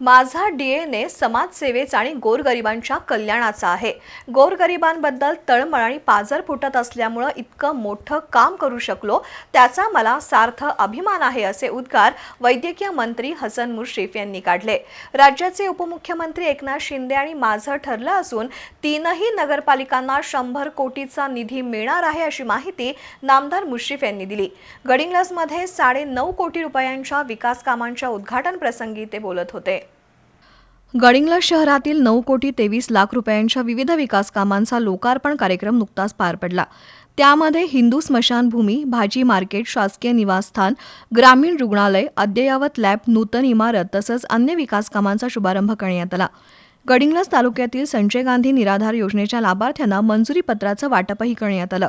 माझा डीएनए समाजसेवेचा आणि गोरगरिबांच्या कल्याणाचा आहे. गोरगरिबांबद्दल तळमळ आणि पाजर फुटत असल्यामुळं इतकं मोठं काम करू शकलो त्याचा मला सार्थ अभिमान आहे असे उद्गार वैद्यकीय मंत्री हसन मुश्रीफ यांनी काढले. राज्याचे उपमुख्यमंत्री एकनाथ शिंदे आणि माझं ठरलं असून तीनही नगरपालिकांना शंभर कोटीचा निधी मिळणार आहे अशी माहिती नामदार मुश्रीफ यांनी दिली. गडिंग्लजमध्ये साडे नऊ कोटी रुपयांच्या विकास कामांच्या उद्घाटन प्रसंगी ते बोलत होते. गडिंग्लज शहरातील नऊ कोटी तेवीस लाख रुपयांच्या विविध विकास कामांचा लोकार्पण कार्यक्रम नुकताच पार पडला. त्यामध्ये हिंदू स्मशानभूमी भाजी मार्केट शासकीय निवासस्थान ग्रामीण रुग्णालय अद्ययावत लॅब नूतन इमारत तसंच अन्य विकास कामांचा शुभारंभ करण्यात आला. गडिंग्लज तालुक्यातील संजय गांधी निराधार योजनेच्या लाभार्थ्यांना मंजुरी पत्राचं वाटपही करण्यात आलं.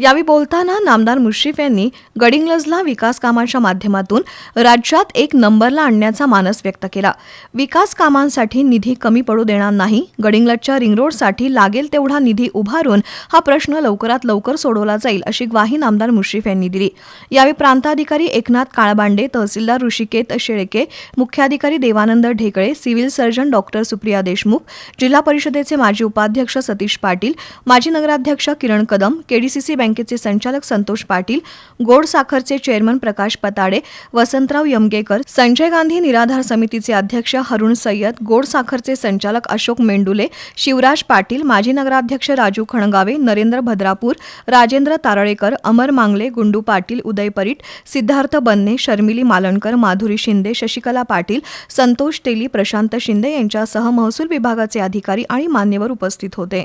यावेळी बोलताना नामदार मुश्रीफ यांनी गडिंग्लजला विकास कामांच्या माध्यमातून राज्यात एक नंबरला आणण्याचा मानस व्यक्त केला. विकास कामांसाठी निधी कमी पडू देणार नाही गडिंग्लजच्या रिंग रोडसाठी लागेल तेवढा निधी उभारून हा प्रश्न लवकरात लवकर सोडवला जाईल अशी ग्वाही नामदार मुश्रीफ यांनी दिली. यावेळी प्रांताधिकारी एकनाथ काळबांडे तहसीलदार ऋषिकेत शेळके मुख्याधिकारी Devanand Dhekale civil surgeon doctor Supriya Deshmukh जिल्हा परिषदेचे माजी उपाध्यक्ष सतीश पाटील माजी नगराध्यक्ष किरण कदम केडीसीसी बँकेचे संचालक संतोष पाटील गोड साखरचे चेअरमन प्रकाश पताडे वसंतराव यमगेकर संजय गांधी निराधार समितीचे अध्यक्ष हरुण सय्यद गोड साखरचे संचालक अशोक मेंडुले शिवराज पाटील माजी नगराध्यक्ष राजू खणगावे नरेंद्र भद्रापूर राजेंद्र तारळेकर अमर मांगले गुंडू पाटील उदय परीट सिद्धार्थ बन्ने शर्मिली मालणकर माधुरी शिंदे शशिकला पाटील संतोष तेली प्रशांत शिंदे यांच्यासह महसूल विभागाचे अधिकारी आणि मान्यवर उपस्थित होते.